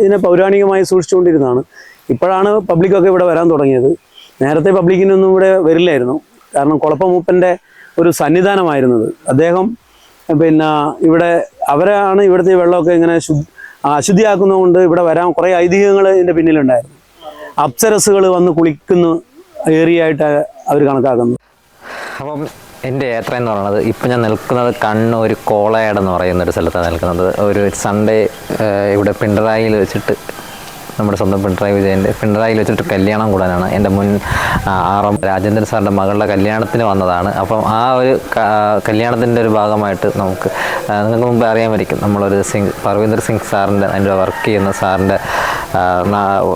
ഇതിനെ പൗരാണികമായി സൂക്ഷിച്ചുകൊണ്ടിരുന്നതാണ്. ഇപ്പോഴാണ് പബ്ലിക്കൊക്കെ ഇവിടെ വരാൻ തുടങ്ങിയത്. നേരത്തെ പബ്ലിക്കിനൊന്നും ഇവിടെ വരില്ലായിരുന്നു. കാരണം കുളപ്പമൂപ്പന്റെ ഒരു സന്നിധാനമായിരുന്നത്. അദ്ദേഹം പിന്നെ ഇവിടെ അവരാണ് ഇവിടുത്തെ വെള്ളമൊക്കെ ഇങ്ങനെ ശുദ്ധ അശുദ്ധിയാക്കുന്നതുകൊണ്ട് ഇവിടെ വരാൻ കുറേ ഐതിഹ്യങ്ങൾ ഇതിന്റെ പിന്നിലുണ്ടായിരുന്നു. അപ്സരസുകൾ വന്ന് കുളിക്കുന്ന ഏറിയായിട്ട് അവർ കണക്കാക്കുന്നു. അപ്പം എന്റെ യാത്ര എന്ന് പറയുന്നത് ഇപ്പം ഞാൻ നിൽക്കുന്നത് കണ്ണൂർ കോളയാട് എന്ന് പറയുന്ന ഒരു സ്ഥലത്താണ് നിൽക്കുന്നത്. ഒരു സൺഡേ ഇവിടെ പിണറായിയിൽ വെച്ചിട്ട് നമ്മുടെ സ്വന്തം പിണറായി വിജയന്റെ പിണറായിയിൽ വെച്ചിട്ട് കല്യാണം കൂടാനാണ്. എന്റെ മുൻ ആറാം രാജേന്ദ്രൻ സാറിന്റെ മകളുടെ കല്യാണത്തിന് വന്നതാണ്. അപ്പം ആ ഒരു കല്യാണത്തിന്റെ ഒരു ഭാഗമായിട്ട് നമുക്ക് നിങ്ങൾക്ക് മുമ്പ് അറിയാമായിരിക്കും നമ്മളൊരു സിംഗ് പർവീന്ദർ സിംഗ് സാറിന്റെ അതിന്റെ വർക്ക് ചെയ്യുന്ന സാറിന്റെ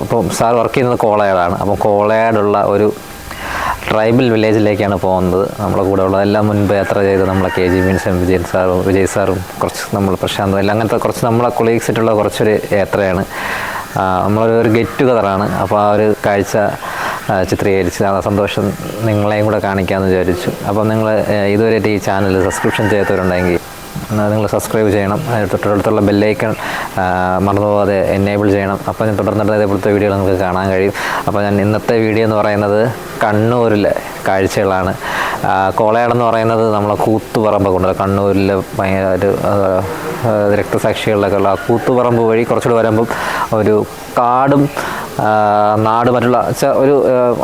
ഇപ്പം സാർ വർക്ക് ചെയ്യുന്നത് കോളയാടാണ്. അപ്പം കോളയാടുള്ള ഒരു ട്രൈബൽ വില്ലേജിലേക്കാണ് പോകുന്നത്. നമ്മുടെ കൂടെ ഉള്ളതെല്ലാം മുൻപ് യാത്ര ചെയ്ത് നമ്മളെ കെ ജി മീൻസും വിജയൻ സാറും വിജയ് സാറും കുറച്ച് നമ്മൾ പ്രശാന്തും എല്ലാം അങ്ങനത്തെ കുറച്ച് നമ്മളെ കൊളീഗ്സ് ആയിട്ടുള്ള കുറച്ചൊരു യാത്രയാണ്. നമ്മളൊരു ഒരു ഗെറ്റ് ടുഗതറാണ് അപ്പോൾ ആ ഒരു കാഴ്ച ചിത്രീകരിച്ച് ആ സന്തോഷം നിങ്ങളെയും കൂടെ കാണിക്കാമെന്ന് വിചാരിച്ചു. അപ്പം നിങ്ങൾ ഇതുവരെയായിട്ട് ഈ ചാനൽ സബ്സ്ക്രിപ്ഷൻ ചെയ്യാത്തവരുണ്ടെങ്കിൽ നിങ്ങൾ സബ്സ്ക്രൈബ് ചെയ്യണം. അതിന് തൊട്ടടുത്തുള്ള ബെല്ലൈക്കൺ മറന്നുപോകാതെ എനേബിൾ ചെയ്യണം. അപ്പോൾ ഞാൻ തുടർന്നിട്ട് ഇതേപോലത്തെ വീഡിയോ നിങ്ങൾക്ക് കാണാൻ കഴിയും. അപ്പോൾ ഞാൻ ഇന്നത്തെ വീഡിയോ എന്ന് പറയുന്നത് കണ്ണൂരിലെ കാഴ്ചകളാണ്. കോളയാടെന്ന് പറയുന്നത് നമ്മളെ കൂത്തുപറമ്പ് കൊണ്ട് കണ്ണൂരിലെ ഭയങ്കര ഒരു രക്തസാക്ഷികളിലൊക്കെ ഉള്ള ആ കൂത്തുപറമ്പ് വഴി കുറച്ചുകൂടി വരുമ്പം ഒരു കാടും നാട് മറ്റുള്ള ഒരു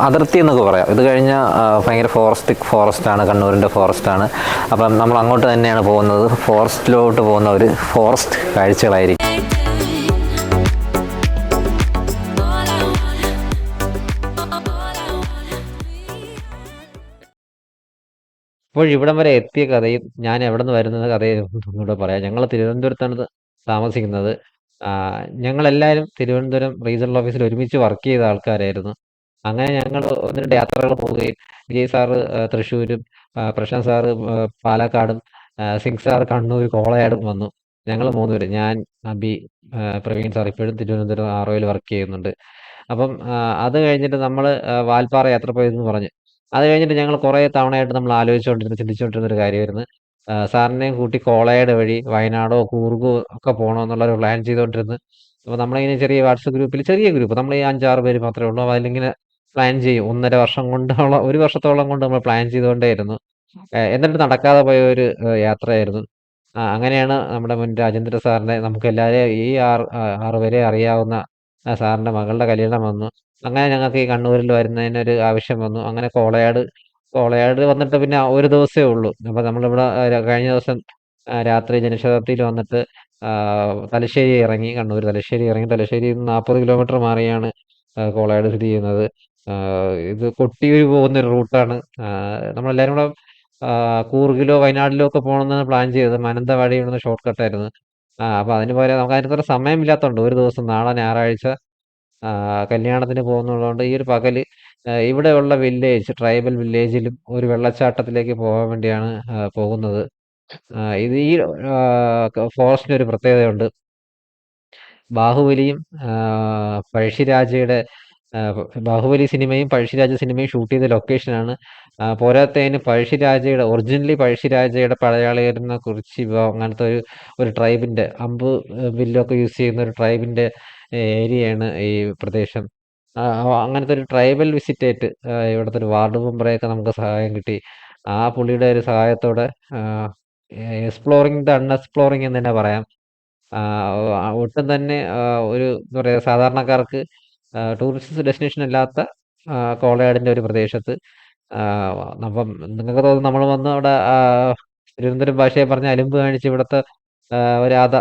അതിർത്തി എന്നൊക്കെ പറയാം. ഇത് കഴിഞ്ഞാൽ ഭയങ്കര ഫോറസ്റ്റിക് ഫോറസ്റ്റാണ് കണ്ണൂരിന്റെ ഫോറസ്റ്റാണ്. അപ്പം നമ്മൾ അങ്ങോട്ട് തന്നെയാണ് പോകുന്നത്. ഫോറസ്റ്റിലോട്ട് പോകുന്ന ഒരു ഫോറസ്റ്റ് കാഴ്ചകളായിരിക്കും. അപ്പോൾ ഇവിടം വരെ എത്തിയ കഥയും ഞാൻ എവിടെ നിന്ന് വരുന്നത് കഥയും ഒന്നുകൂടെ പറയാം. ഞങ്ങൾ തിരുവനന്തപുരത്താണ് താമസിക്കുന്നത്. ഞങ്ങളെല്ലാവരും തിരുവനന്തപുരം റീജിയണൽ ഓഫീസിൽ ഒരുമിച്ച് വർക്ക് ചെയ്ത ആൾക്കാരായിരുന്നു. അങ്ങനെ ഞങ്ങൾ ഒന്ന് രണ്ട് യാത്രകൾ പോവുകയും വിജയ് സാറ് തൃശ്ശൂരും പ്രശാന്ത് സാറ് പാലക്കാടും സിംഗ് സാർ കണ്ണൂർ കോളയാടും വന്നു. ഞങ്ങൾ മൂന്നുപേര് ഞാൻ അബി പ്രവീൺ സാർ ഇപ്പോഴും തിരുവനന്തപുരം ആറോയിൽ വർക്ക് ചെയ്യുന്നുണ്ട്. അപ്പം അത് കഴിഞ്ഞിട്ട് നമ്മൾ വാൽപ്പാറ യാത്ര പോയതെന്ന് പറഞ്ഞു. അത് കഴിഞ്ഞിട്ട് ഞങ്ങൾ കുറേ തവണയായിട്ട് നമ്മൾ ആലോചിച്ചുകൊണ്ടിരുന്ന ചിന്തിച്ചുകൊണ്ടിരുന്ന ഒരു കാര്യമായിരുന്നു. സാറിനെയും കൂട്ടി കോളേഡ് വഴി വയനാടോ കൂർഗോ ഒക്കെ പോകണമെന്നുള്ള ഒരു പ്ലാൻ ചെയ്തുകൊണ്ടിരുന്നു അപ്പോൾ നമ്മളിങ്ങനെ ചെറിയ വാട്സപ്പ് ഗ്രൂപ്പിൽ ചെറിയ ഗ്രൂപ്പ് നമ്മൾ ഈ അഞ്ചാറ് പേര് മാത്രമേ ഉള്ളൂ. അപ്പോൾ അതിലിങ്ങനെ പ്ലാൻ ചെയ്യും. ഒന്നര വർഷം കൊണ്ടുള്ള ഒരു വർഷത്തോളം കൊണ്ട് നമ്മൾ പ്ലാൻ ചെയ്തുകൊണ്ടേയിരുന്നു. എന്നിട്ട് നടക്കാതെ പോയ ഒരു യാത്രയായിരുന്നു. അങ്ങനെയാണ് നമ്മുടെ മുൻ രാജേന്ദ്ര സാറിനെ നമുക്ക് എല്ലാവരെയും ഈ ആറ് ആറുപേരെ ആറ് പേരെ അറിയാവുന്ന സാറിന്റെ മകളുടെ കല്യാണം വന്നു. അങ്ങനെ ഞങ്ങൾക്ക് ഈ കണ്ണൂരിൽ വരുന്നതിനൊരു ആവശ്യം വന്നു. അങ്ങനെ കോളയാട് കോളയാട് വന്നിട്ട് പിന്നെ ഒരു ദിവസമേ ഉള്ളൂ. അപ്പൊ നമ്മളിവിടെ കഴിഞ്ഞ ദിവസം രാത്രി ജനശതാബ്ദിയിൽ വന്നിട്ട് തലശ്ശേരി ഇറങ്ങി കണ്ണൂർ തലശ്ശേരി ഇറങ്ങി. തലശ്ശേരി നാൽപ്പത് കിലോമീറ്റർ മാറിയാണ് കോളയാട് സ്ഥിതി ചെയ്യുന്നത്. ഇത് കൊട്ടിയൂർ പോകുന്ന ഒരു റൂട്ടാണ്. നമ്മളെല്ലാവരും കൂടെ കൂർഗിലോ വയനാട്ടിലോ ഒക്കെ പോകണമെന്നാണ് പ്ലാൻ ചെയ്തത്. മാനന്തവാടി ഇവിടുന്ന് ഷോർട്ട് കട്ടായിരുന്നു. ആ അപ്പോൾ അതിന് പകരം നമുക്ക് അതിനൊരു കുറേ സമയമില്ലാത്തതുകൊണ്ട് ഒരു ദിവസം നാളെ ഞായറാഴ്ച കല്യാണത്തിന് പോകുന്നതുകൊണ്ട് ഈ ഒരു പകൽ ഇവിടെയുള്ള വില്ലേജ് ട്രൈബൽ വില്ലേജിലും ഒരു വെള്ളച്ചാട്ടത്തിലേക്ക് പോകാൻ വേണ്ടിയാണ് പോകുന്നത്. ഇത് ഈ ഫോറസ്റ്റിന് ഒരു പ്രത്യേകതയുണ്ട്. ബാഹുബലിയും പഴശ്ശിരാജയുടെ ബാഹുബലി സിനിമയും പഴശ്ശിരാജ സിനിമയും ഷൂട്ട് ചെയ്ത ലൊക്കേഷനാണ് പോരാത്തേന് പഴശ്ശിരാജയുടെ ഒറിജിനലി പഴശ്ശിരാജയുടെ പടയാളികളെ കുറിച്ച് അങ്ങനത്തെ ഒരു ഒരു ട്രൈബിന്റെ അമ്പ് വില്ലൊക്കെ യൂസ് ചെയ്യുന്ന ഒരു ട്രൈബിന്റെ ഏരിയയാണ് ഈ പ്രദേശം. അങ്ങനത്തെ ഒരു ട്രൈബൽ വിസിറ്റേറ്റ് ഇവിടുത്തെ ഒരു വാർഡ് മെമ്പറെയൊക്കെ നമുക്ക് സഹായം കിട്ടി. ആ പുള്ളിയുടെ ഒരു സഹായത്തോടെ എക്സ്പ്ലോറിങ് ദ അൺഎക്സ്പ്ലോറിങ് എന്ന് തന്നെ പറയാം. ഒട്ടും തന്നെ ഒരു എന്താ പറയുക സാധാരണക്കാർക്ക് ടൂറിസ്റ്റ് ഡെസ്റ്റിനേഷൻ അല്ലാത്ത കോളയാടിന്റെ ഒരു പ്രദേശത്ത്. അപ്പം നിങ്ങൾക്ക് തോന്നുന്നു നമ്മൾ വന്ന് അവിടെ തിരുവനന്തപുരം ഭാഷയെ പറഞ്ഞ അലുമ്പ് കാണിച്ച് ഇവിടുത്തെ ഒരു അത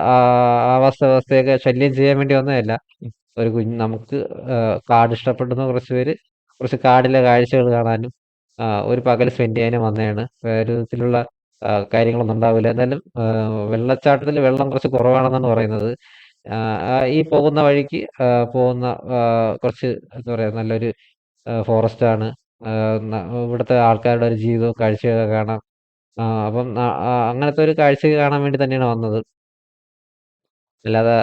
ആവാസ വ്യവസ്ഥയൊക്കെ ശല്യം ചെയ്യാൻ വേണ്ടി ഒന്നുമല്ല ഒരു കുഞ്ഞ് നമുക്ക് കാട് ഇഷ്ടപ്പെടുന്ന കുറച്ച് പേര് കുറച്ച് കാടിലെ കാഴ്ചകൾ കാണാനും ഒരു പകൽ സ്പെൻഡ് ചെയ്യാനും വന്നതാണ്. വേറെ വിധത്തിലുള്ള കാര്യങ്ങളൊന്നും ഉണ്ടാവില്ല. എന്തായാലും വെള്ളച്ചാട്ടത്തിൽ വെള്ളം കുറച്ച് കുറവാണെന്നാണ് പറയുന്നത്. ഈ പോകുന്ന വഴിക്ക് പോകുന്ന കുറച്ച് എന്താ പറയുക നല്ലൊരു ഫോറസ്റ്റ് ആണ്. ഇവിടുത്തെ ആൾക്കാരുടെ ഒരു ജീവിതവും കാഴ്ചയൊക്കെ കാണാം. ആ, അപ്പം അങ്ങനത്തെ ഒരു കാഴ്ച കാണാൻ വേണ്ടി തന്നെയാണ് വന്നത്. അല്ലാതെ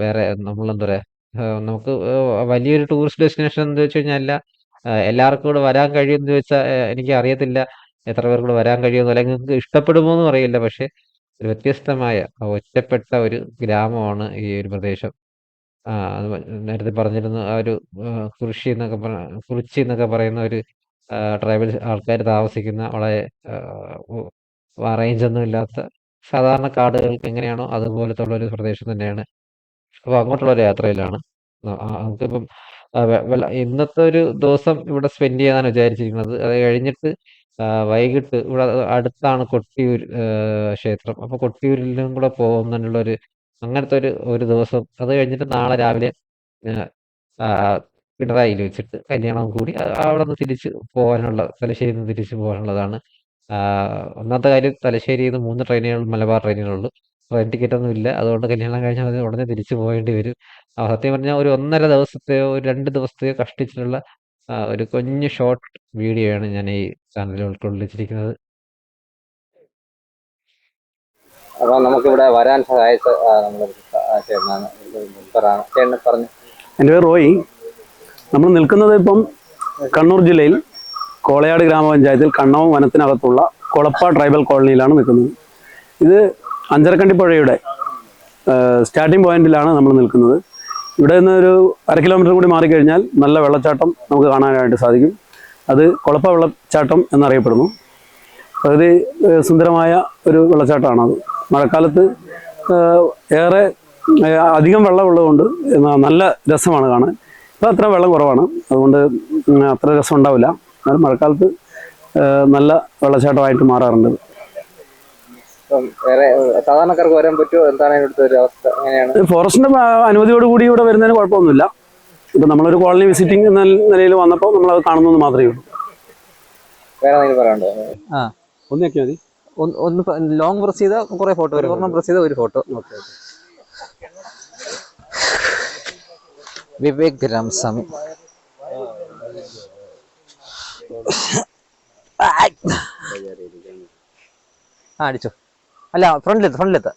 വേറെ നമ്മൾ എന്താ പറയാ നമുക്ക് വലിയൊരു ടൂറിസ്റ്റ് ഡെസ്റ്റിനേഷൻ എന്ന് വെച്ച് കഴിഞ്ഞാൽ എല്ലാവർക്കും കൂടെ വരാൻ കഴിയുമെന്ന് ചോദിച്ചാൽ എനിക്ക് അറിയത്തില്ല എത്ര പേർക്ക് കൂടെ വരാൻ കഴിയുമെന്ന് അല്ലെങ്കിൽ നിങ്ങൾക്ക് ഇഷ്ടപ്പെടുമോ എന്ന് അറിയില്ല. പക്ഷേ ഒരു വ്യത്യസ്തമായ ഒറ്റപ്പെട്ട ഒരു ഗ്രാമമാണ് ഈ ഒരു പ്രദേശം. നേരത്തെ പറഞ്ഞിരുന്ന ആ ഒരു ആ, കുറിശി എന്നൊക്കെ കുറിച്ചി എന്നൊക്കെ പറയുന്ന ഒരു ട്രൈബൽ ആൾക്കാർ താമസിക്കുന്ന വളരെ റേഞ്ച് ഒന്നും ഇല്ലാത്ത സാധാരണ കാടുകൾക്ക് എങ്ങനെയാണോ അതുപോലത്തെ ഉള്ള ഒരു പ്രദേശം തന്നെയാണ്. അപ്പോൾ അങ്ങോട്ടുള്ള ഒരു യാത്രയിലാണ് നമുക്കിപ്പം ഇന്നത്തെ ഒരു ദിവസം ഇവിടെ സ്പെൻഡ് ചെയ്യാനാണ് വിചാരിച്ചിരിക്കുന്നത്. അത് കഴിഞ്ഞിട്ട് വൈകിട്ട് ഇവിടെ അടുത്താണ് കൊട്ടിയൂർ ക്ഷേത്രം. അപ്പോൾ കൊട്ടിയൂരിലും കൂടെ പോകുന്നതിനുള്ള ഒരു അങ്ങനത്തെ ഒരു ഒരു ദിവസം. അത് കഴിഞ്ഞിട്ട് നാളെ രാവിലെ പിണറായിയിൽ വെച്ചിട്ട് കല്യാണം കൂടി അവിടെ നിന്ന് തിരിച്ച് പോകാനുള്ള തലശ്ശേരി നിന്ന് തിരിച്ച് പോകാനുള്ളതാണ്. ഒന്നാമത്തെ കാര്യം തലശ്ശേരിയിൽ നിന്ന് മൂന്ന് ട്രെയിനുകൾ മലബാർ ട്രെയിനുകളുള്ളൂ. ട്രെയിൻ ടിക്കറ്റ് ഒന്നും ഇല്ല. അതുകൊണ്ട് കല്യാണം കഴിഞ്ഞാൽ ഉടനെ തിരിച്ചു പോകേണ്ടി വരും. ആ, സത്യം പറഞ്ഞാൽ ഒരു ഒന്നര ദിവസത്തെയോ ഒരു രണ്ട് ദിവസത്തെയോ കഷ്ടിച്ചിട്ടുള്ള ഒരു കുഞ്ഞു ഷോർട്ട് വീഡിയോ ആണ് ഞാൻ ഈ ചാനലിൽ ഉൾക്കൊള്ളിച്ചിരിക്കുന്നത്. അപ്പൊ നമുക്കിവിടെ വരാൻ സഹായിച്ച ചേട്ടനാണ് പറഞ്ഞു. എന്റെ പേര് റോയി. നമ്മൾ നിൽക്കുന്നത് ഇപ്പം കണ്ണൂർ ജില്ലയിൽ. കോളയാട് ഗ്രാമപഞ്ചായത്തിൽ കണ്ണവം വനത്തിനകത്തുള്ള കൊളപ്പ ട്രൈബൽ കോളനിയിലാണ് നിൽക്കുന്നത്. ഇത് അഞ്ചരക്കണ്ടി പുഴയുടെ സ്റ്റാർട്ടിംഗ് പോയിന്റിലാണ് നമ്മൾ നിൽക്കുന്നത്. ഇവിടെ നിന്ന് ഒരു അര കിലോമീറ്റർ കൂടി മാറിക്കഴിഞ്ഞാൽ നല്ല വെള്ളച്ചാട്ടം നമുക്ക് കാണാനായിട്ട് സാധിക്കും. അത് കൊളപ്പ വെള്ളച്ചാട്ടം എന്നറിയപ്പെടുന്നു. പ്രകൃതി സുന്ദരമായ ഒരു വെള്ളച്ചാട്ടമാണത് മഴക്കാലത്ത് ഏറെ അധികം വെള്ളമുള്ളതുകൊണ്ട് നല്ല രസമാണ് കാണാൻ. ഇപ്പം അത്ര വെള്ളം കുറവാണ്. അതുകൊണ്ട് അത്ര രസം ഉണ്ടാവില്ല. എന്നാലും മഴക്കാലത്ത് നല്ല വെള്ളച്ചാട്ടമായിട്ട് മാറാറുണ്ട്. വേറെ സാധാരണക്കാർക്ക് വരാൻ പറ്റുമോ? എന്താണ് ഇവിടുത്തെ ഒരു അവസ്ഥ? എങ്ങനെയാണ്? ഫോറസ്റ്റിന്റെ അനുമതിയോട് അനുമതിയോടുകൂടി ഇവിടെ വരുന്നതിന് കുഴപ്പമൊന്നുമില്ല. ഇപ്പൊ നമ്മളൊരു കോളനി വിസിറ്റിംഗ് എന്ന നിലയിൽ വന്നപ്പോൾ നമ്മൾ അത് കാണുന്നത് മാത്രമേ ഉള്ളൂ. വേറെ എന്തെങ്കിലും പറയാനുണ്ടോ? ഒന്നൊക്കെ മതി. ഒന്ന് ലോങ് പ്രസ് ചെയ്ത കുറെ ഫോട്ടോ ഒരെണ്ണം പ്രസ് ചെയ്ത ഒരു ഫോട്ടോ വിവേക് രാമസ്വാമി ആ അടിച്ചോ. അല്ല ഫ്രണ്ടിലെത്ത് ഫ്രണ്ടിലെത്ത്.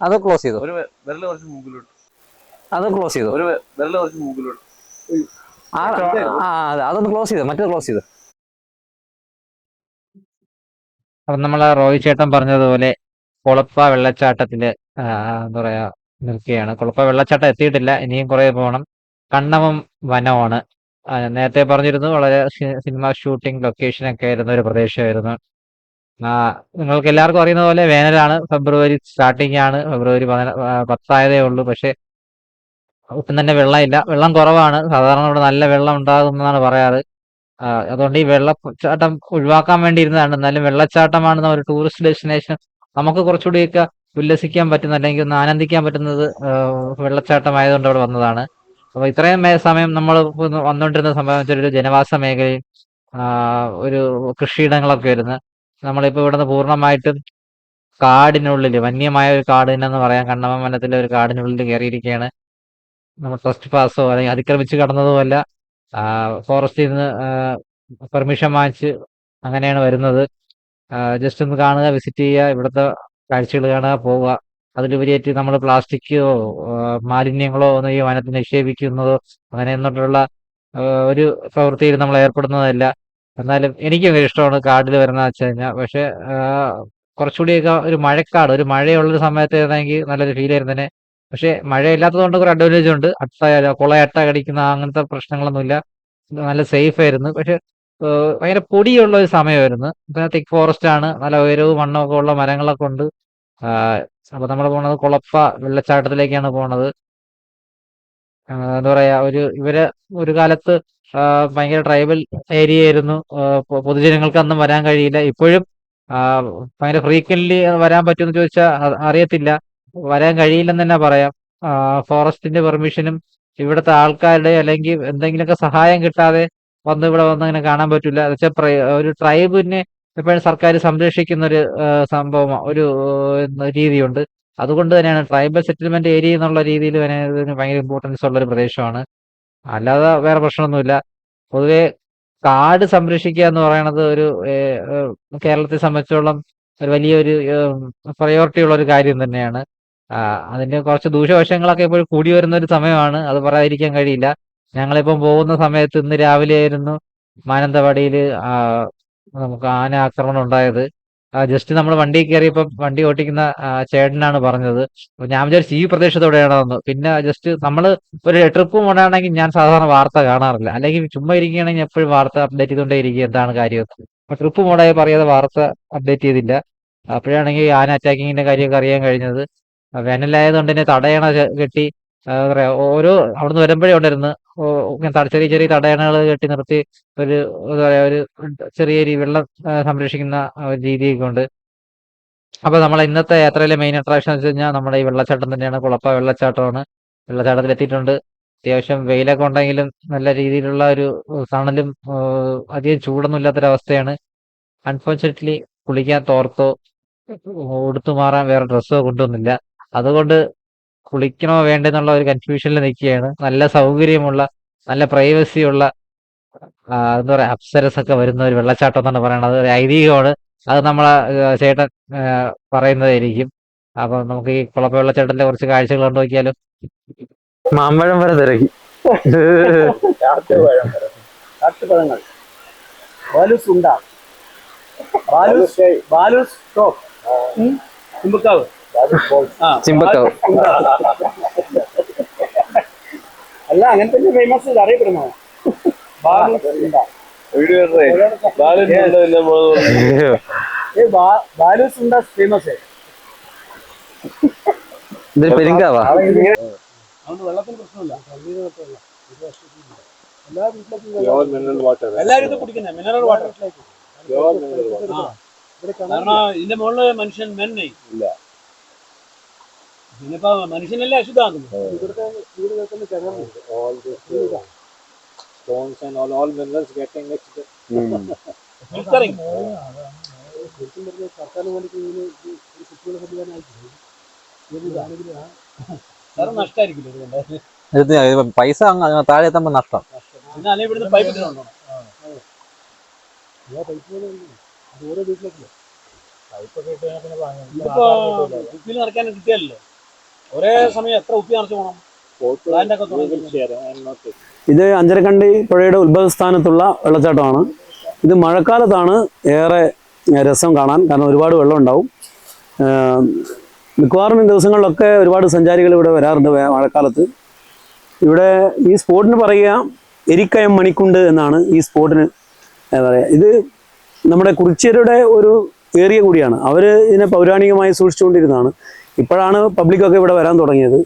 അത് ക്ലോസ് ചെയ്തു? ഒരു വിരൽ കുറച്ച് മുമ്പിലോട്ട് അത് ക്ലോസ് ചെയ്തു? ഒരു വിരൽ കുറച്ച് മുമ്പിലോട്ട് ആ ആ, അതെ അതൊന്ന് ക്ലോസ് ചെയ്തു മറ്റേത് ക്ലോസ് ചെയ്തു. അപ്പം നമ്മൾ റോയ് ചേട്ടൻ പറഞ്ഞതുപോലെ കൊളപ്പ വെള്ളച്ചാട്ടത്തിൽ ആ, എന്താ പറയാ നിൽക്കുകയാണ്. കൊളപ്പ വെള്ളച്ചാട്ടം എത്തിയിട്ടില്ല ഇനിയും കുറെ പോകണം കണ്ണവം വനമാണ്. നേരത്തെ പറഞ്ഞിരുന്നു വളരെ സിനിമ ഷൂട്ടിംഗ് ലൊക്കേഷൻ ഒക്കെ ആയിരുന്ന ഒരു പ്രദേശമായിരുന്നു. നിങ്ങൾക്ക് എല്ലാവർക്കും അറിയുന്ന പോലെ വേനലാണ് ഫെബ്രുവരി സ്റ്റാർട്ടിംഗ് ആണ് ഫെബ്രുവരി പത്തായതേ ഉള്ളൂ പക്ഷെ ഒട്ടും തന്നെ വെള്ളമില്ല. വെള്ളം കുറവാണ് സാധാരണ ഇവിടെ നല്ല വെള്ളം ഉണ്ടാകുമെന്നാണ് പറയാറ്. അതുകൊണ്ട് ഈ വെള്ളച്ചാട്ടം ഒഴിവാക്കാൻ വേണ്ടി ഇരുന്നതാണ് എന്നാലും വെള്ളച്ചാട്ടമാണ് ഒരു ടൂറിസ്റ്റ് ഡെസ്റ്റിനേഷൻ നമുക്ക് കുറച്ചുകൂടിയൊക്കെ ഉല്ലസിക്കാൻ പറ്റുന്ന അല്ലെങ്കിൽ ഒന്ന് ആനന്ദിക്കാൻ പറ്റുന്നത് വെള്ളച്ചാട്ടം വെള്ളച്ചാട്ടമായതുകൊണ്ട് അവിടെ വന്നതാണ്. അപ്പോൾ ഇത്രയും സമയം നമ്മൾ വന്നുകൊണ്ടിരുന്ന സമയം വെച്ചാൽ ഒരു ജനവാസ മേഖലയും ആ, ഒരു കൃഷിയിടങ്ങളൊക്കെ വരുന്നത് നമ്മളിപ്പോൾ ഇവിടുന്ന് പൂർണമായിട്ടും കാടിനുള്ളിൽ വന്യമായ ഒരു കാട് തന്നെ എന്ന് പറയാം കണ്ണമ്മ വനത്തിലെ ഒരു കാടിനുള്ളിൽ കയറിയിരിക്കുകയാണ്. നമ്മൾ ട്രസ്റ്റ് പാസോ അല്ലെങ്കിൽ അതിക്രമിച്ച് കടന്നതുമല്ല ഫോറസ്റ്റിൽ നിന്ന് പെർമിഷൻ വാങ്ങിച്ച് അങ്ങനെയാണ് വരുന്നത്. ജസ്റ്റ് ഒന്ന് കാണുക വിസിറ്റ് ചെയ്യുക ഇവിടുത്തെ കാഴ്ചകൾ കാണുക പോവുക. അതിലുപരിയായിട്ട് നമ്മൾ പ്ലാസ്റ്റിക്കോ മാലിന്യങ്ങളോ ഒന്നും ഈ വനത്തിൽ നിക്ഷേപിക്കുന്നതോ അങ്ങനെ എന്നിട്ടുള്ള ഒരു പ്രവൃത്തിയിൽ നമ്മൾ ഏർപ്പെടുന്നതല്ല. എന്നാലും എനിക്കും ഇഷ്ടമാണ് കാടിൽ വരുന്ന വെച്ച് കഴിഞ്ഞാൽ. പക്ഷെ കുറച്ചുകൂടിയൊക്കെ ഒരു മഴക്കാട് ഒരു മഴയുള്ളൊരു സമയത്ത് ആയിരുന്നെങ്കിൽ നല്ലൊരു ഫീൽ ആയിരുന്നു തന്നെ. പക്ഷെ മഴയില്ലാത്തത് കൊണ്ട് ഒരു അഡ്വാന്റേജ് ഉണ്ട്. അട്ട കുളയട്ട കടിക്കുന്ന അങ്ങനത്തെ പ്രശ്നങ്ങളൊന്നുമില്ല. നല്ല സേഫ് ആയിരുന്നു. പക്ഷെ ഭയങ്കര പൊടിയുള്ള ഒരു സമയമായിരുന്നു. പിന്നെ തിക്ക് ഫോറസ്റ്റ് ആണ്. നല്ല ഉയരവും മണ്ണൊക്കെ ഉള്ള മരങ്ങളൊക്കെ ഉണ്ട്. അപ്പൊ നമ്മൾ പോണത് കുളപ്പ വെള്ളച്ചാട്ടത്തിലേക്കാണ് പോണത്. എന്താ പറയാ ഒരു ഇവർ ഒരു കാലത്ത് ഭയങ്കര ട്രൈബൽ ഏരിയ ആയിരുന്നു പൊതുജനങ്ങൾക്ക് അന്നും വരാൻ കഴിയില്ല. ഇപ്പോഴും ഭയങ്കര ഫ്രീക്വന്റ്ലി വരാൻ പറ്റുമെന്ന് ചോദിച്ചാൽ അറിയത്തില്ല. വരാൻ കഴിയില്ലെന്ന് തന്നെ പറയാം. ഫോറസ്റ്റിന്റെ പെർമിഷനും ഇവിടുത്തെ ആൾക്കാരുടെ അല്ലെങ്കിൽ എന്തെങ്കിലുമൊക്കെ സഹായം കിട്ടാതെ വന്ന് ഇവിടെ വന്ന് അങ്ങനെ കാണാൻ പറ്റില്ല വെച്ചാൽ ഒരു ട്രൈബിനെ എപ്പോഴും സർക്കാർ സംരക്ഷിക്കുന്ന ഒരു സംഭവം ഒരു രീതിയുണ്ട്. അതുകൊണ്ട് തന്നെയാണ് ട്രൈബൽ സെറ്റിൽമെന്റ് ഏരിയ എന്നുള്ള രീതിയിൽ തന്നെ ഇതിന് ഭയങ്കര ഇമ്പോർട്ടൻസ് ഉള്ള ഒരു പ്രദേശമാണ്. അല്ലാതെ വേറെ പ്രശ്നമൊന്നുമില്ല. പൊതുവെ കാട് സംരക്ഷിക്കുക എന്ന് പറയുന്നത് ഒരു കേരളത്തെ സംബന്ധിച്ചോളം ഒരു വലിയൊരു പ്രയോറിറ്റി ഉള്ള ഒരു കാര്യം തന്നെയാണ്. അതിന്റെ കുറച്ച് ദൂഷ്യവശങ്ങളൊക്കെ ഇപ്പോഴും കൂടി വരുന്ന ഒരു സമയമാണ്. അത് പറയാതിരിക്കാൻ കഴിയില്ല. ഞങ്ങളിപ്പം പോകുന്ന സമയത്ത് ഇന്ന് രാവിലെ ആയിരുന്നു മാനന്തവാടിയിൽ നമുക്ക് ആന ആക്രമണം ഉണ്ടായത്. ജസ്റ്റ് നമ്മൾ വണ്ടി കയറിയപ്പോൾ വണ്ടി ഓട്ടിക്കുന്ന ചേട്ടനാണ് പറഞ്ഞത്. ഞാൻ വിചാരിച്ചു ഈ പ്രദേശത്തോടെയാണെന്ന് പിന്നെ ജസ്റ്റ് നമ്മൾ ഒരു ട്രിപ്പ് പോകണമെങ്കിൽ ഞാൻ സാധാരണ വാർത്ത കാണാറില്ല. അല്ലെങ്കിൽ ചുമ്മാ ഇരിക്കുകയാണെങ്കിൽ എപ്പോഴും വാർത്ത അപ്ഡേറ്റ് ചെയ്തുകൊണ്ടേ ഇരിക്കുക എന്താണ് കാര്യം അപ്പൊ ട്രിപ്പ് മോഡായി പറയാതെ വാർത്ത അപ്ഡേറ്റ് ചെയ്തില്ല. അപ്പോഴാണെങ്കിൽ ആന അറ്റാക്കിങ്ങിന്റെ കാര്യമൊക്കെ അറിയാൻ കഴിഞ്ഞത്. വേനലായതുകൊണ്ട് തന്നെ തടയണ കെട്ടി ഓരോ അവിടുന്ന് വരുമ്പോഴേ ഉണ്ടായിരുന്നു. ചെറിയ ചെറിയ തടയണകൾ കെട്ടി നിർത്തി ഒരു എന്താ പറയാ ഒരു ചെറിയ രീതി വെള്ളം സംരക്ഷിക്കുന്ന ഒരു രീതിയൊക്കെ ഉണ്ട്. അപ്പൊ നമ്മളെ ഇന്നത്തെ യാത്രയിലെ മെയിൻ അട്രാക്ഷൻ വെച്ച് കഴിഞ്ഞാൽ നമ്മുടെ ഈ വെള്ളച്ചാട്ടം തന്നെയാണ്. കുളപ്പ വെള്ളച്ചാട്ടമാണ്. വെള്ളച്ചാട്ടത്തിൽ എത്തിയിട്ടുണ്ട്. അത്യാവശ്യം വെയിലൊക്കെ ഉണ്ടെങ്കിലും നല്ല രീതിയിലുള്ള ഒരു തണലും അധികം ചൂടൊന്നും ഇല്ലാത്തൊരവസ്ഥയാണ്. അൺഫോർച്ചുനേറ്റ്ലി കുളിക്കാൻ തോർത്തോ ഉടുത്തു മാറാൻ വേറെ ഡ്രസ്സോ കൊണ്ടുവന്നില്ല. അതുകൊണ്ട് കുളിക്കണോ വേണ്ടെന്നുള്ള ഒരു കൺഫ്യൂഷനിൽ നിൽക്കുകയാണ്. നല്ല സൗകര്യമുള്ള നല്ല പ്രൈവസി ഉള്ള എന്താ പറയാ അപ്സരസ് ഒക്കെ വരുന്ന ഒരു വെള്ളച്ചാട്ടം എന്നാണ് പറയുന്നത് ഒരു ഐതിഹ്യമാണ്. അത് നമ്മളെ ചേട്ടൻ പറയുന്നതായിരിക്കും. അപ്പൊ നമുക്ക് ഈ കുളപ്പ വെള്ളച്ചാട്ടത്തിന്റെ കുറച്ച് കാഴ്ചകൾ കണ്ടു നോക്കിയാലോ? മാമ്പഴം വരെ തിരക്കി. കാട്ടുപഴങ്ങൾ. ബാലുസ് ഉണ്ട ബാലുസ് ബാലുസ് ടോപ്പ് ചിമ്പക്കാവ് ആ, ചിമ്പക്കാവ്. അല്ല അങ്ങനെ തന്നെ ഫേമസ് അറിയപ്പെടുന്നോ? ഫേമസ് പെരുങ്കാവാ. അതുകൊണ്ട് വെള്ളത്തിന് പ്രശ്നമില്ല. എല്ലാ വീട്ടിലേക്കും എല്ലാവരും ഇത് കുടിക്കുന്നത് മിനറൽ വാട്ടർ കാരണം ഇതിന്റെ മുകളിൽ മനുഷ്യൻ മെന്നെ ഇല്ല. പിന്നിപ്പോ മനുഷ്യനല്ലേ അശുദ്ധാക്കുന്നത് ഇവിടുത്തെ കേൾക്കുന്ന കിണറുണ്ട് ഓൾ നഷ്ടമായിരിക്കില്ല ഇതുകൊണ്ട്? പൈസ അങ്ങ് താഴെ എത്തുമ്പോ നഷ്ടം. പിന്നെ അല്ലെങ്കിൽ ഇവിടുന്ന് പൈപ്പ് ഇട്ടിട്ടുണ്ടോ ഇതിപ്പോ കുപ്പിയിൽ കിട്ടിയല്ലോ ഒരേ സമയം എത്ര ഉപ്പി അറിച്ചു പോകണം ഇത് അഞ്ചരക്കണ്ടി പുഴയുടെ ഉത്ഭവസ്ഥാനത്തുള്ള വെള്ളച്ചാട്ടമാണ്. ഇത് മഴക്കാലത്താണ് ഏറെ രസം കാണാൻ കാരണം ഒരുപാട് വെള്ളം ഉണ്ടാവും മിക്കവാറും ദിവസങ്ങളിലൊക്കെ ഒരുപാട് സഞ്ചാരികൾ ഇവിടെ വരാറുണ്ട് മഴക്കാലത്ത്. ഇവിടെ ഈ സ്പോട്ടിന് പറയുക എരിക്കയം മണിക്കുണ്ട് എന്നാണ് ഈ സ്പോട്ടിന് എന്താ പറയുക. ഇത് നമ്മുടെ കുറിച്യരുടെ ഒരു ഏരിയ കൂടിയാണ്. അവർ ഇതിനെ പൗരാണികമായി സൂക്ഷിച്ചുകൊണ്ടിരുന്നതാണ്. ഇപ്പോഴാണ് പബ്ലിക്കൊക്കെ ഇവിടെ വരാൻ തുടങ്ങിയത്.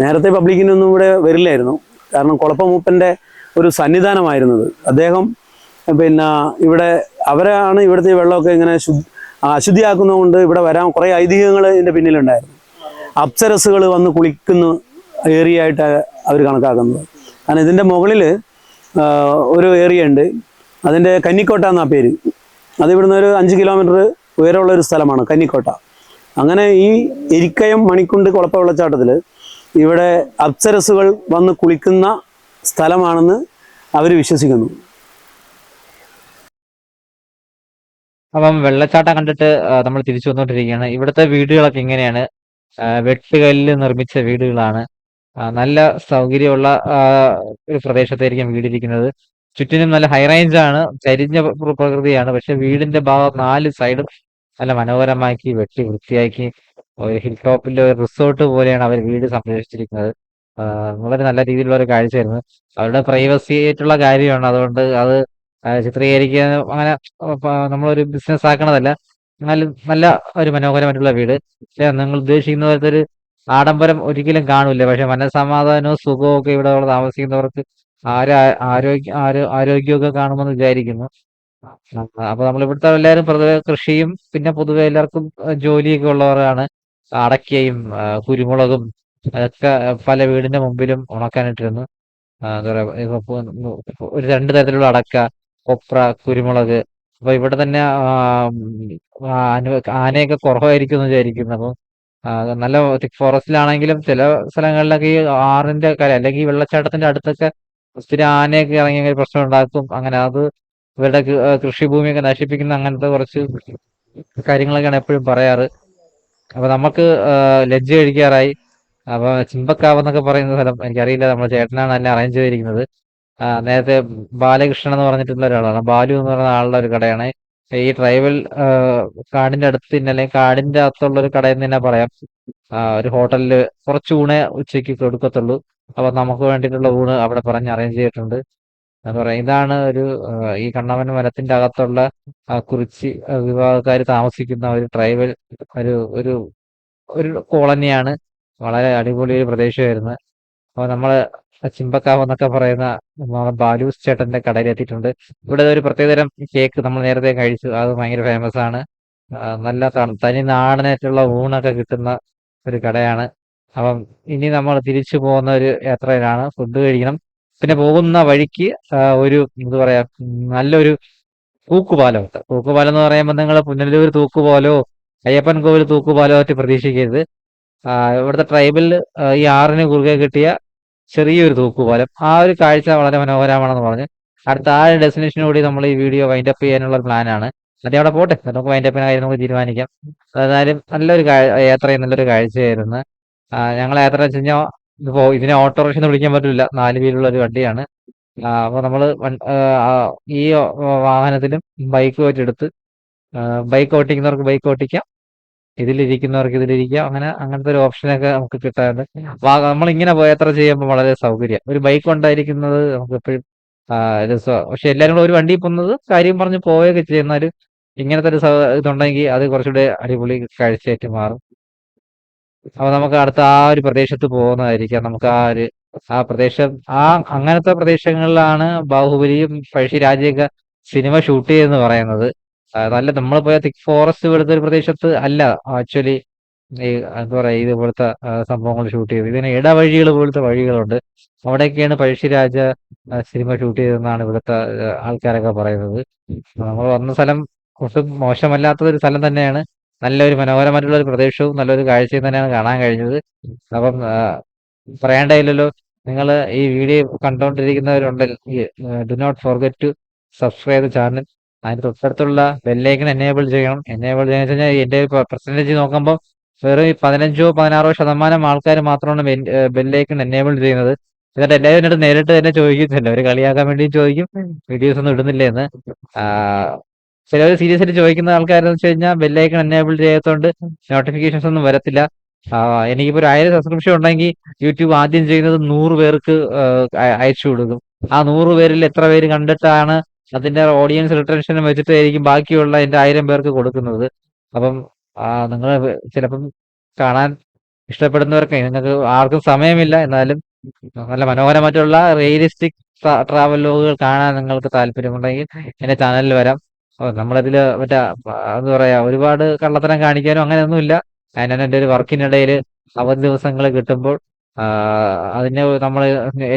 നേരത്തെ പബ്ലിക്കിനൊന്നും ഇവിടെ വരില്ലായിരുന്നു. കാരണം കുളപ്പമൂപ്പന്റെ ഒരു സന്നിധാനമായിരുന്നത്. അദ്ദേഹം പിന്നെ ഇവിടെ അവരാണ് ഇവിടുത്തെ വെള്ളമൊക്കെ ഇങ്ങനെ ശുദ്ധ അശുദ്ധിയാക്കുന്നതുകൊണ്ട് ഇവിടെ വരാൻ കുറേ ഐതിഹ്യങ്ങൾ ഇതിന്റെ പിന്നിലുണ്ടായിരുന്നു. അപ്സരസുകൾ വന്ന് കുളിക്കുന്ന ഏരിയ ആയിട്ട് അവർ കണക്കാക്കുന്നത്. കാരണം ഇതിന്റെ മുകളിൽ ഒരു ഏരിയ ഉണ്ട്. അതിന്റെ കന്നിക്കോട്ട എന്നാ പേര്. അത് ഇവിടുന്ന് ഒരു അഞ്ച് കിലോമീറ്റർ ഉയരമുള്ള ഒരു സ്ഥലമാണ് കന്നിക്കോട്ട. അങ്ങനെ ഈ എരിക്കയം മണിക്കുണ്ട് കുളപ്പ വെള്ളച്ചാട്ടത്തിൽ ഇവിടെ അപ്സരസുകൾ വന്ന് കുളിക്കുന്ന സ്ഥലമാണെന്ന് അവർ വിശ്വസിക്കുന്നു. അപ്പം വെള്ളച്ചാട്ടം കണ്ടിട്ട് നമ്മൾ തിരിച്ചു വന്നുകൊണ്ടിരിക്കുകയാണ്. ഇവിടുത്തെ വീടുകളൊക്കെ ഇങ്ങനെയാണ്. വെട്ടുകല്ലിൽ നിർമ്മിച്ച വീടുകളാണ്. നല്ല സൗകര്യമുള്ള ഒരു പ്രദേശത്തായിരിക്കും വീടിരിക്കുന്നത്. ചുറ്റിനും നല്ല ഹൈ റേഞ്ച് ആണ് ചരിഞ്ഞ പ്രകൃതിയാണ്. പക്ഷെ വീടിന്റെ ഭാഗം നാല് സൈഡും നല്ല മനോഹരമാക്കി വെട്ടി വൃത്തിയാക്കി ഒരു ഹിൽ ടോപ്പിലെ ഒരു റിസോർട്ട് പോലെയാണ് അവർ വീട് സംരക്ഷിച്ചിരിക്കുന്നത്. വളരെ നല്ല രീതിയിലുള്ള ഒരു കാഴ്ചയായിരുന്നു. അവരുടെ പ്രൈവസി ആയിട്ടുള്ള കാര്യമാണ്. അതുകൊണ്ട് അത് ചിത്രീകരിക്കാൻ അങ്ങനെ നമ്മളൊരു ബിസിനസ് ആക്കണതല്ല. എന്നാലും നല്ല ഒരു മനോഹരമായിട്ടുള്ള വീട്. പക്ഷെ നിങ്ങൾ ഉദ്ദേശിക്കുന്ന പോലത്തെ ഒരു ആഡംബരം ഒരിക്കലും കാണില്ല. പക്ഷെ മനസമാധാനവും സുഖവും ഒക്കെ ഇവിടെ താമസിക്കുന്നവർക്ക് ആരോ ആരോഗ്യ ആരോ ആരോഗ്യമൊക്കെ കാണുമെന്ന് വിചാരിക്കുന്നു. അപ്പൊ നമ്മളിവിടുത്തെ എല്ലാവരും പൊതുവെ കൃഷിയും പിന്നെ പൊതുവെ എല്ലാവർക്കും ജോലിയൊക്കെ ഉള്ളവരാണ്. അടയ്ക്കയും കുരുമുളകും അതൊക്കെ പല വീടിന്റെ മുമ്പിലും ഉണക്കാനിട്ടിരുന്നു. എന്താ പറയാ ഒരു രണ്ട് തരത്തിലുള്ള അടക്ക കൊപ്ര കുരുമുളക്. അപ്പൊ ഇവിടെ തന്നെ ആനയൊക്കെ കുറവായിരിക്കും എന്ന് വിചാരിക്കുന്നു. അപ്പം നല്ല തിക് ഫോറസ്റ്റിലാണെങ്കിലും ചില സ്ഥലങ്ങളിലൊക്കെ ഈ ആറിന്റെ കര അല്ലെങ്കിൽ വെള്ളച്ചാട്ടത്തിന്റെ അടുത്തൊക്കെ ഒത്തിരി ആനയൊക്കെ ഇറങ്ങി പ്രശ്നം ഉണ്ടാക്കും. അങ്ങനെ അത് ഇവരുടെ കൃഷി ഭൂമിയൊക്കെ കൃഷിഭൂമിയൊക്കെ നശിപ്പിക്കുന്ന അങ്ങനത്തെ കുറച്ച് കാര്യങ്ങളൊക്കെയാണ് എപ്പോഴും പറയാറ്. അപ്പൊ നമുക്ക് ലജ്ജ കഴിക്കാറായി. അപ്പൊ ചിമ്പക്കാവ് എന്നൊക്കെ പറയുന്ന സ്ഥലം എനിക്കറിയില്ല. നമ്മുടെ ചേട്ടനാണ് എല്ലാം അറേഞ്ച് ചെയ്തിരിക്കുന്നത്. നേരത്തെ ബാലകൃഷ്ണൻ എന്ന് പറഞ്ഞിട്ടുള്ള ഒരാളാണ്. ബാലു എന്ന് പറയുന്ന ആളുടെ ഒരു കടയാണ്. ഈ ട്രൈബൽ കാടിന്റെ അടുത്ത് തന്നെ അല്ലെങ്കിൽ കാടിന്റെ അകത്തുള്ള ഒരു കടയെന്ന് തന്നെ പറയാം. ഒരു ഹോട്ടലിൽ കുറച്ച് ഊണേ ഉച്ചയ്ക്ക് കൊടുക്കത്തുള്ളൂ. അപ്പൊ നമുക്ക് വേണ്ടിയിട്ടുള്ള ഊണ് അവിടെ പറഞ്ഞ് അറേഞ്ച് ചെയ്തിട്ടുണ്ട്. എന്താ ഇതാണ് ഒരു ഈ കണ്ണവൻ മരത്തിന്റെ അകത്തുള്ള ആ, കുറിച്ചി വിഭാഗക്കാർ താമസിക്കുന്ന ഒരു ട്രൈബൽ ഒരു ഒരു ഒരു കോളനിയാണ്. വളരെ അടിപൊളി ഒരു പ്രദേശമായിരുന്നു. അപ്പോൾ നമ്മൾ ചിമ്പക്കാവ് എന്നൊക്കെ പറയുന്ന ബാലൂസ് ചേട്ടന്റെ കടയിൽ എത്തിയിട്ടുണ്ട്. ഇവിടെ ഒരു പ്രത്യേകതരം കേക്ക് നമ്മൾ നേരത്തെ കഴിച്ചു. അത് ഭയങ്കര ഫേമസ് ആണ്. നല്ല തനി നാടനായിട്ടുള്ള ഊണൊക്കെ കിട്ടുന്ന ഒരു കടയാണ്. അപ്പം ഇനി നമ്മൾ തിരിച്ചു പോകുന്ന ഒരു യാത്രയിലാണ്. ഫുഡ് കഴിക്കണം. പിന്നെ പോകുന്ന വഴിക്ക് ഒരു എന്താ പറയാ നല്ലൊരു തൂക്കുപാലമുണ്ട്. തൂക്കുപാലം എന്ന് പറയുമ്പോൾ നിങ്ങൾ പുനലൂർ തൂക്കുപാലോ അയ്യപ്പൻ കോവിൽ തൂക്കുപാലോ ആയിട്ട് പ്രതീക്ഷിക്കരുത്. ഇവിടുത്തെ ട്രൈബിൽ ഈ ആറിന് കുറുകെ കിട്ടിയ ചെറിയൊരു തൂക്കുപാലം. ആ ഒരു കാഴ്ച വളരെ മനോഹരമാണെന്ന് പറഞ്ഞ്. അടുത്ത ആ കൂടി നമ്മൾ ഈ വീഡിയോ വൈൻഡ് അപ്പ് ചെയ്യാനുള്ള ആണ്. അതേ അവിടെ പോട്ടെ നമുക്ക് വൈൻഡ് അപ്പിന് കാര്യം നമുക്ക് തീരുമാനിക്കാം. ഏതായാലും നല്ലൊരു യാത്രയും നല്ലൊരു കാഴ്ചയായിരുന്നു. ഞങ്ങൾ യാത്ര വെച്ച് കഴിഞ്ഞാൽ ഇതിപ്പോ ഇതിനെ ഓട്ടോറിക്ഷ എന്ന് വിളിക്കാൻ പറ്റില്ല. നാല് വീലുള്ള ഒരു വണ്ടിയാണ്. അപ്പൊ നമ്മൾ ഈ വാഹനത്തിലും ബൈക്ക് വെച്ചെടുത്ത് ബൈക്ക് ഓട്ടിക്കുന്നവർക്ക് ബൈക്ക് ഓട്ടിക്കാം. ഇതിലിരിക്കുന്നവർക്ക് ഇതിലിരിക്കാം. അങ്ങനെ അങ്ങനത്തെ ഒരു ഓപ്ഷനൊക്കെ നമുക്ക് കിട്ടാറുണ്ട്. നമ്മൾ ഇങ്ങനെ യാത്ര ചെയ്യുമ്പോൾ വളരെ സൗകര്യം. ഒരു ബൈക്ക് ഉണ്ടായിരിക്കുന്നത് നമുക്ക് എപ്പോഴും പക്ഷെ എല്ലാവരും കൂടെ ഒരു വണ്ടി പോകുന്നത് കാര്യം പറഞ്ഞ് പോവുകയൊക്കെ ചെയ്യുന്നാലും ഇങ്ങനത്തെ ഒരു ഇതുണ്ടെങ്കിൽ അത് കുറച്ചുകൂടെ അടിപൊളി കാഴ്ചയായിട്ട് മാറും. അപ്പൊ നമുക്ക് അടുത്ത ആ ഒരു പ്രദേശത്ത് പോകുന്നതായിരിക്കാം. നമുക്ക് ആ ഒരു ആ പ്രദേശം ആ അങ്ങനത്തെ പ്രദേശങ്ങളിലാണ് ബാഹുബലിയും പഴശ്ശിരാജയൊക്കെ സിനിമ ഷൂട്ട് ചെയ്തെന്ന് പറയുന്നത്. നല്ല നമ്മൾ പോയ തിക് ഫോറസ്റ്റ് ഇവിടുത്തെ ഒരു പ്രദേശത്ത് അല്ല ആക്ച്വലി ഈ എന്താ പറയാ ഇതുപോലത്തെ സംഭവങ്ങൾ ഷൂട്ട് ചെയ്തത്. ഇതിന് ഇടവഴികൾ പോലത്തെ വഴികളുണ്ട്. അവിടെയൊക്കെയാണ് പഴശ്ശിരാജ രാജ സിനിമ ഷൂട്ട് ചെയ്തതെന്നാണ് ഇവിടുത്തെ ആൾക്കാരൊക്കെ പറയുന്നത്. നമ്മൾ വന്ന സ്ഥലം ഒട്ടും മോശമല്ലാത്തൊരു സ്ഥലം തന്നെയാണ്. നല്ലൊരു മനോഹരമായിട്ടുള്ള ഒരു പ്രദേശവും നല്ലൊരു കാഴ്ചയും തന്നെയാണ് കാണാൻ കഴിഞ്ഞത്. അപ്പം പറയേണ്ടതില്ലല്ലോ. നിങ്ങൾ ഈ video കണ്ടുകൊണ്ടിരിക്കുന്നവരുണ്ടെങ്കിൽ do not forget to subscribe channel അതിന് തൊട്ടടുത്തുള്ള ബെല്ലൈക്കൺ എനേബിൾ ചെയ്യണം. എനേബിൾ ചെയ്യുന്ന കഴിഞ്ഞാൽ എന്റെ പെർസെന്റേജ് നോക്കുമ്പോൾ വെറും ഈ പതിനഞ്ചോ പതിനാറോ ശതമാനം ആൾക്കാർ മാത്രമാണ് ബെല്ലൈക്കൺ എനേബിൾ ചെയ്യുന്നത്. എന്നിട്ട് എല്ലാവരും എന്നിട്ട് നേരിട്ട് തന്നെ ചോദിക്കുന്നില്ല ഒരു കളിയാക്കാൻ വേണ്ടി ചോദിക്കും. വീഡിയോസ് ഒന്നും ഇടുന്നില്ല എന്ന്. ചിലവർ സീരിയസ് ആയിട്ട് ചോദിക്കുന്ന ആൾക്കാരെന്ന് വെച്ച് കഴിഞ്ഞാൽ ബെല്ലൈക്കൺ എനേബിൾ ചെയ്യാത്തതുകൊണ്ട് നോട്ടിഫിക്കേഷൻസ് ഒന്നും വരത്തില്ല. എനിക്കിപ്പോ ഒരു ആയിരം സബ്സ്ക്രിപ്ഷൻ ഉണ്ടെങ്കിൽ യൂട്യൂബ് ആദ്യം ചെയ്യുന്നത് നൂറ് പേർക്ക് അയച്ചു കൊടുക്കും. ആ നൂറ് പേരിൽ എത്ര പേര് കണ്ടിട്ടാണ് അതിന്റെ ഓഡിയൻസ് റിട്ടൻഷനും വെച്ചിട്ടായിരിക്കും ബാക്കിയുള്ള എന്റെ ആയിരം പേർക്ക് കൊടുക്കുന്നത്. അപ്പം നിങ്ങൾ ചിലപ്പം കാണാൻ ഇഷ്ടപ്പെടുന്നവർക്ക് നിങ്ങൾക്ക് ആർക്കും സമയമില്ല. എന്നാലും നല്ല മനോഹരമായിട്ടുള്ള റിയലിസ്റ്റിക് ട്രാവൽ ലോഗുകൾ കാണാൻ നിങ്ങൾക്ക് താല്പര്യമുണ്ടെങ്കിൽ എന്റെ ചാനലിൽ വരാം. ഓ, നമ്മളതിൽ മറ്റേ എന്താ പറയാ ഒരുപാട് കള്ളത്തരം കാണിക്കാനും അങ്ങനെയൊന്നുമില്ല. ഞാൻ എന്റെ ഒരു വർക്കിനിടയിൽ അവധി ദിവസങ്ങൾ കിട്ടുമ്പോൾ അതിനെ നമ്മൾ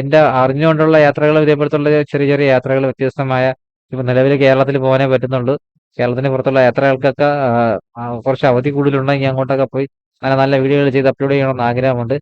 എന്റെ അറിഞ്ഞുകൊണ്ടുള്ള യാത്രകൾ ഇതേപോലത്തുള്ള ചെറിയ ചെറിയ യാത്രകൾ വ്യത്യസ്തമായ ഇപ്പൊ നിലവിൽ കേരളത്തിൽ പോകാനേ പറ്റുന്നുള്ളൂ. കേരളത്തിന് പുറത്തുള്ള യാത്രകൾക്കൊക്കെ കുറച്ച് അവധി കൂടുതലുണ്ടെങ്കിൽ അങ്ങോട്ടൊക്കെ പോയി നല്ല നല്ല വീഡിയോകൾ ചെയ്ത് അപ്ലോഡ് ചെയ്യണമെന്ന് ആഗ്രഹമുണ്ട്.